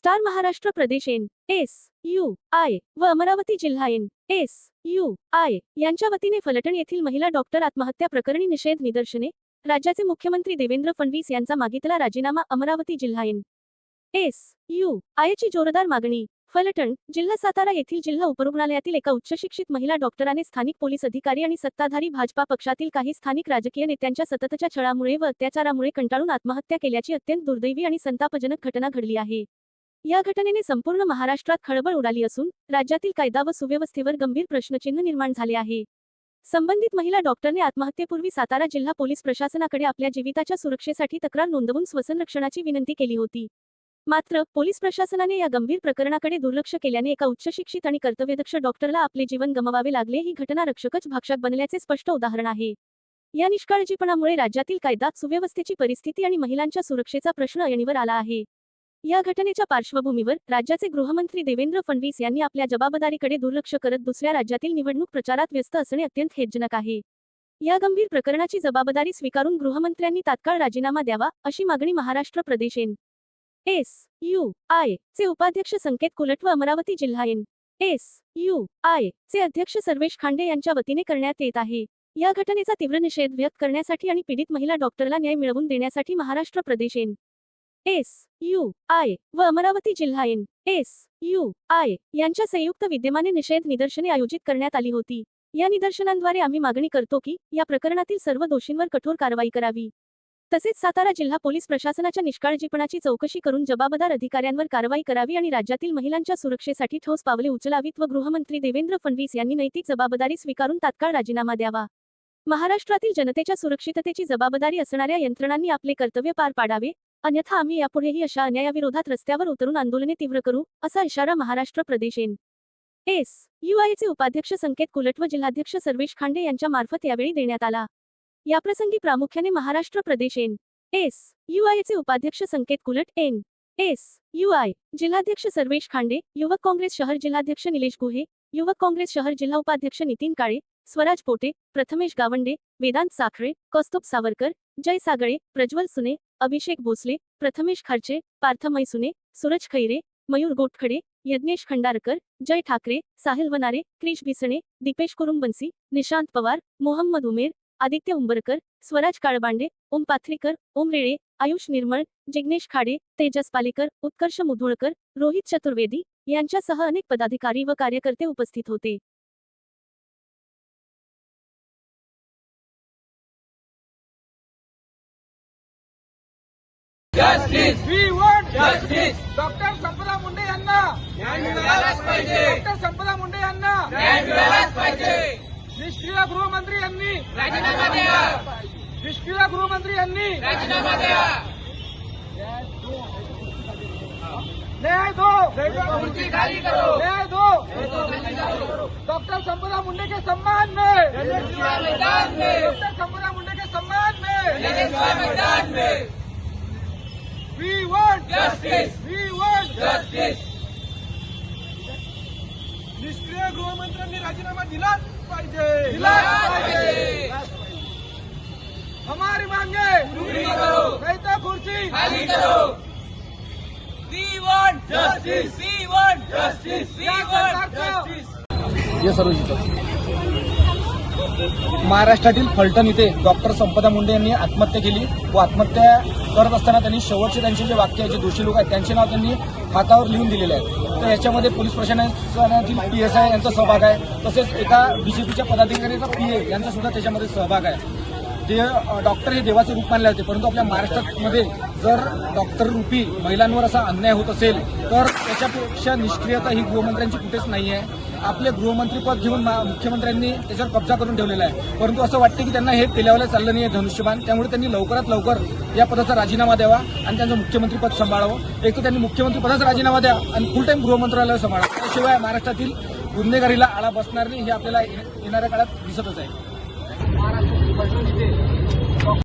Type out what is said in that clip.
Star Maharashtra प्रदेश N S U I व अमरावती जिल्हा एन एस यू आय यांच्या वतीने फलटण येथील महिला डॉक्टर आत्महत्या प्रकरणी निषेध निदर्शने राज्याचे मुख्यमंत्री देवेंद्र फडणवीस यांचा मागितला राजीनामा अमरावती जिल्हा एन एस यू आयची जोरदार मागणी फलटण जिल्हा सातारा येथील जिल्हा उपरुग्णालयातील एका उच्चशिक्षित महिला डॉक्टराने स्थानिक पोलीस अधिकारी आणि सत्ताधारी भाजपा पक्षातील काही स्थानिक राजकीय नेत्यांच्या सततच्या छळामुळे व अत्याचारामुळे कंटाळून आत्महत्या केल्याची अत्यंत दुर्दैवी आणि संतापजनक घटना घडली आहे. या घटनेने संपूर्ण महाराष्ट्रात खळबळ उडाली असून राज्यातील कायदा व सुव्यवस्थेवर गंभीर प्रश्नचिन्ह निर्माण झाले आहे. संबंधित महिला डॉक्टरने आत्महत्येपूर्वी सातारा जिल्हा पोलीस प्रशासनाकडे आपल्या जीविताच्या सुरक्षेसाठी तक्रार नोंदवून स्वसंरक्षणाची विनंती केली होती. मात्र पोलीस प्रशासनाने या गंभीर प्रकरणाकडे दुर्लक्ष केल्याने एका उच्चशिक्षित आणि कर्तव्यदक्ष डॉक्टरला आपले जीवन गमवावे लागले ही घटना रक्षकच भाक्षक बनल्याचे स्पष्ट उदाहरण आहे. या निष्काळजीपणामुळे राज्यातील कायदा सुव्यवस्थेची परिस्थिती आणि महिलांच्या सुरक्षेचा प्रश्न ऐणीवर आला आहे. या घटनेच्या पार्श्वभूमीवर राज्याचे गृहमंत्री देवेंद्र फडणवीस यांनी आपल्या जबाबदारीकडे दुर्लक्ष करत दुसऱ्या राज्यातील निवडणूक प्रचारात व्यस्त असणे अत्यंत खेदजनक आहे. या गंभीर प्रकरणाची जबाबदारी स्वीकारून गृहमंत्र्यांनी तात्काळ राजीनामा द्यावा अशी मागणी महाराष्ट्र प्रदेश एन. एस. यू. आय. चे उपाध्यक्ष संकेत कुलट व अमरावती जिल्हा एन. एस. यू. आय. चे अध्यक्ष सर्वेश खांडे यांच्या वतीने करण्यात येत आहे. या घटनेचा तीव्र निषेध व्यक्त करण्यासाठी आणि पीडित महिला डॉक्टरला न्याय मिळवून देण्यासाठी महाराष्ट्र प्रदेश एन. एस यू आय व अमरावती जिल्हा एन एस यू आय यांच्या संयुक्त विद्यमाने निषेध निदर्शने आयोजित करण्यात आली होती. या निदर्शनांद्वारे आम्ही मागणी करतो की या प्रकरणातील सर्व दोषींवर कठोर कारवाई करावी. तसेच सातारा जिल्हा पोलीस प्रशासनाच्या निष्काळजीपणाची चौकशी करून जबाबदार अधिकाऱ्यांवर कारवाई करावी आणि राज्यातील महिलांच्या सुरक्षेसाठी ठोस पावले उचलावीत व गृहमंत्री देवेंद्र फडणवीस यांनी नैतिक जबाबदारी स्वीकारून तात्काळ राजीनामा द्यावा. महाराष्ट्रातील जनतेच्या सुरक्षिततेची जबाबदारी असणाऱ्या यंत्रणांनी आपले कर्तव्य पार पाडावे अन्यथा आम्ही यापुढेही अशा अन्यायाविरोधात रस्त्यावर उतरून आंदोलने तीव्र करू असा इशारा महाराष्ट्र प्रदेश एन एस. युआयचे उपाध्यक्ष संकेत कुलट व जिल्हाध्यक्ष सर्वेश खांडे यांच्या मार्फत यावेळी देण्यात आला. याप्रसंगी प्रामुख्याने महाराष्ट्र प्रदेश एन एस. चे उपाध्यक्ष Sanket Kulat N S. U I I. जिल्हाध्यक्ष सर्वेश खांडे युवक काँग्रेस शहर जिल्हाध्यक्ष निलेश गुहे युवक काँग्रेस शहर जिल्हा उपाध्यक्ष नितीन काळे स्वराज पोटे प्रथमेश गावंडे वेदांत साखरे कौस्तुभ सावरकर जय सागळे प्रज्वल सुने अभिषेक भोसले प्रथमेश खारचे पार्थ मैसुने सूरज खैरे मयूर गोटखडे यज्ञेश खंडारकर जय ठाकरे साहिल वनारे क्रिश भिसणे दीपेश कुरुंबन्सी निशांत पवार मोहम्मद उमेर आदित्य उंबरकर स्वराज काळबांडे ओम पाथरीकर ओम रेळे आयुष निर्मळ जिग्नेश खाडे तेजस पालेकर उत्कर्ष मुधोळकर रोहित चतुर्वेदी यांच्यासह अनेक पदाधिकारी व कार्यकर्ते उपस्थित होते. Justice we want justice doctor Sampada Munde यांना मिळालाच पाहिजे डॉक्टर संपदा मुंडे यांना मिळालाच पाहिजे निष्क्रिय गृहमंत्री यांनी राजीनामा द्या निष्क्रिय गृहमंत्री यांनी राजीनामा द्या न्याय दो. खुर्ची खाली करो. न्याय दो. डॉक्टर संपदा मुंडे के सम्मान में. डॉक्टर संपदा मुंडे के सम्मान में. मैदान में we want justice we want justice निष्क्रिय गृहमंत्र्यांनी राजीनामा दिलाच पाहिजे. दिलाच पाहिजे. हमारी मांगे पूरी करो. नहीं तो कुर्सी खाली करो. We want justice we want justice we want justice ये सर्व महाराष्ट्रातील फलटण इथे डॉक्टर संपदा मुंडे यांनी आत्महत्या केली व आत्महत्या करत असताना त्यांनी शेवटचे त्यांचे जे वाक्य आहे जे दोषी लोक आहेत त्यांचे नाव त्यांनी हातावर लिहून दिलेले आहे. तर याच्यामध्ये पोलीस प्रशासनातील पी एस आय यांचा सहभाग आहे तसेच एका बीजेपीच्या पदाधिकाऱ्याचा पी ए यांचा सुद्धा त्याच्यामध्ये सहभाग आहे. ते डॉक्टर हे देवाचे रूप मानले होते परंतु आपल्या महाराष्ट्रामध्ये जर डॉक्टर रूपी महिलांवर असा अन्याय होत असेल तर त्याच्यापेक्षा निष्क्रियता ही गृहमंत्र्यांची कुठेच नाही आहे आपले गृहमंत्रीपद घेऊन मुख्यमंत्र्यांनी त्याच्यावर कब्जा करून ठेवलेला आहे. परंतु असं वाटतं की त्यांना हे पेल्यावर चाललं नाही आहे धनुष्यबाण. त्यामुळे त्यांनी लवकरात लवकर या पदाचा राजीनामा द्यावा आणि त्यांचं मुख्यमंत्रीपद सांभाळावं. एक तर त्यांनी मुख्यमंत्रीपदाचा राजीनामा द्या आणि फुल टाईम गृहमंत्रालय सांभाळा. त्याशिवाय महाराष्ट्रातील गुन्हेगारीला आळा बसणार नाही हे आपल्याला ये- येणाऱ्या काळात दिसतच आहे.